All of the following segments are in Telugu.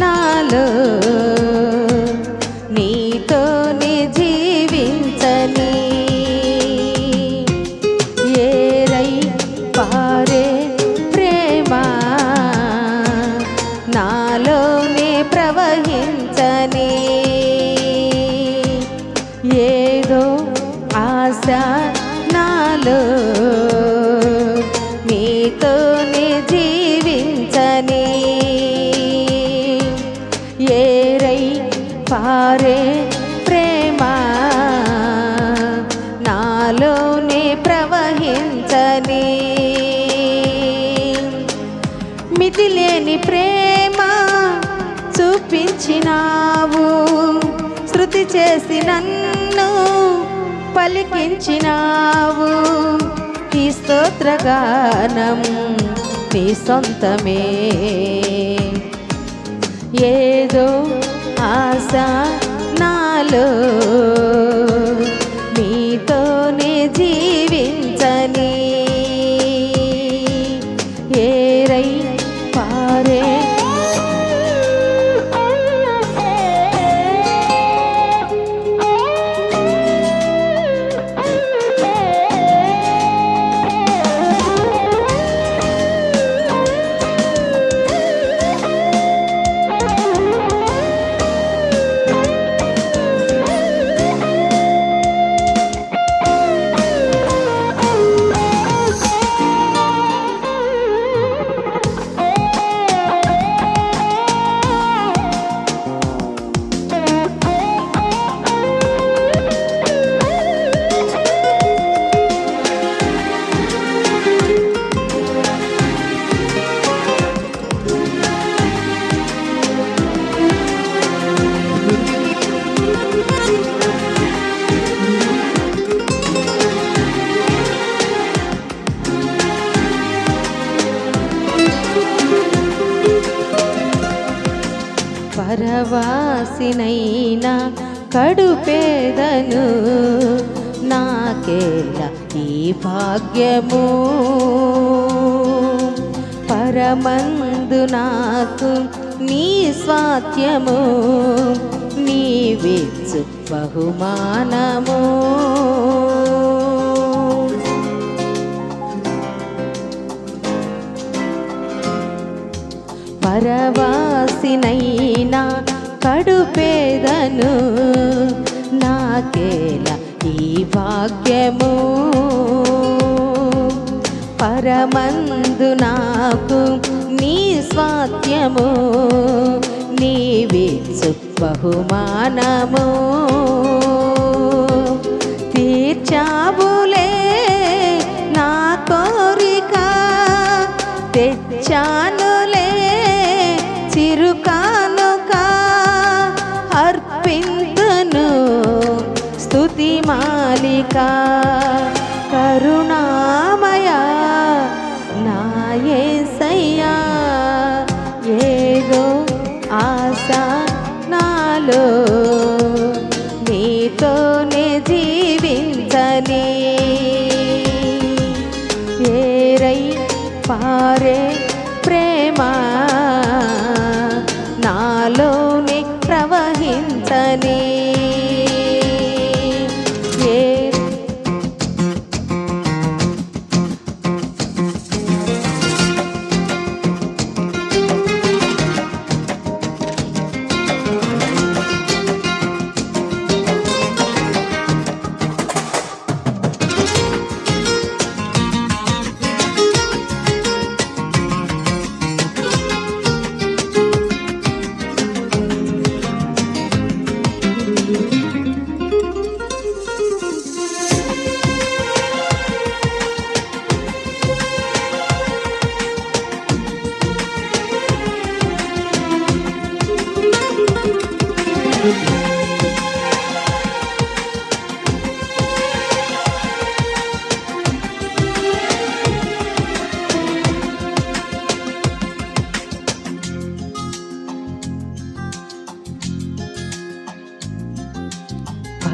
నాలో నీతోనే జీవించని ఏరై పారే ప్రేమ నాలోనే ప్రవహించని పారే ప్రేమ? నాలోనే ప్రవహించని. మితిలేని ప్రేమ చూపించినావు. శృతి చేసి నన్ను పలికించినావు. ఈ స్తోత్రగానం నీ సొంతమే. ఏదో ఆశా నాలో నీతోనే జీవించని ఏరై పారే పరవాసినైనా కడుపేదను నాకేల ఈ భాగ్యము? పరమందు నాకు నీ స్వాత్యము నీవిచ్చు బహుమానము పరవాసినైనా కడుపేదను నాకేల ఈ భాగ్యము? పరమందు నాకు నీ స్వాత్యము నీవిచ్చు బహుమానము. తీర్చాబులే నా కోరిక తెచ్చా మాలిక కరుణామయ నాయసయ్యా ఏదో ఆశ నాలో నీతోనే జీవించని. ఏరై పారే ప్రేమ నాలోనే ప్రవహించని.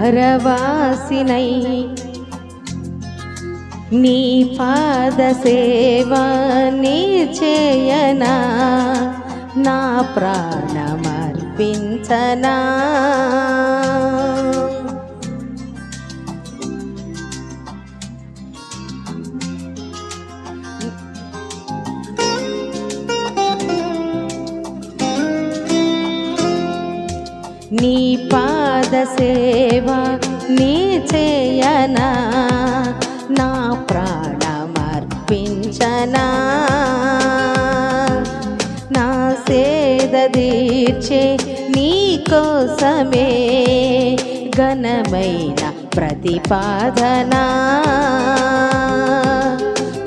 పరవాసినై. నీ పాద సేవా నీ చేయనా? నా ప్రాణమర్పించనా? నీ పాద సేవ నీ చేయనా? నా ప్రాణమర్పించనా? నా సేద తీర్చే నీ కోసమే ఘనమైన ప్రతిపాదన?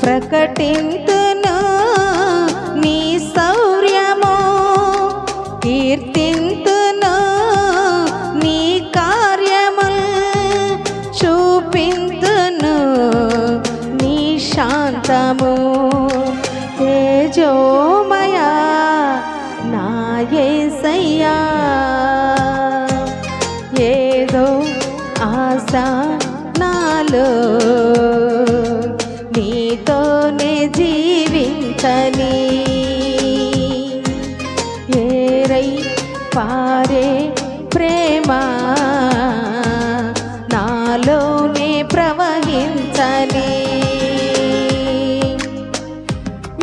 ప్రకటింతును శాంతము తేజోమయా నాయసయ్యా ఏదో ఆశ నాలో నీతోనే జీవించని. ఏరై పారే ప్రేమ నాలోనే ప్రవహించని.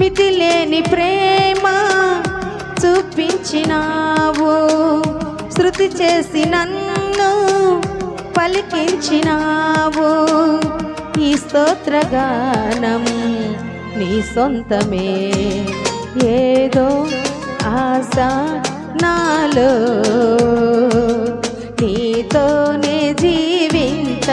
మితిలేని ప్రేమ చూపించినావు. శృతి చేసి నన్ను పలికించినావు. ఈ స్తోత్రగానం నీ సొంతమే. ఏదో ఆశ నాలో నీతోనే జీవించ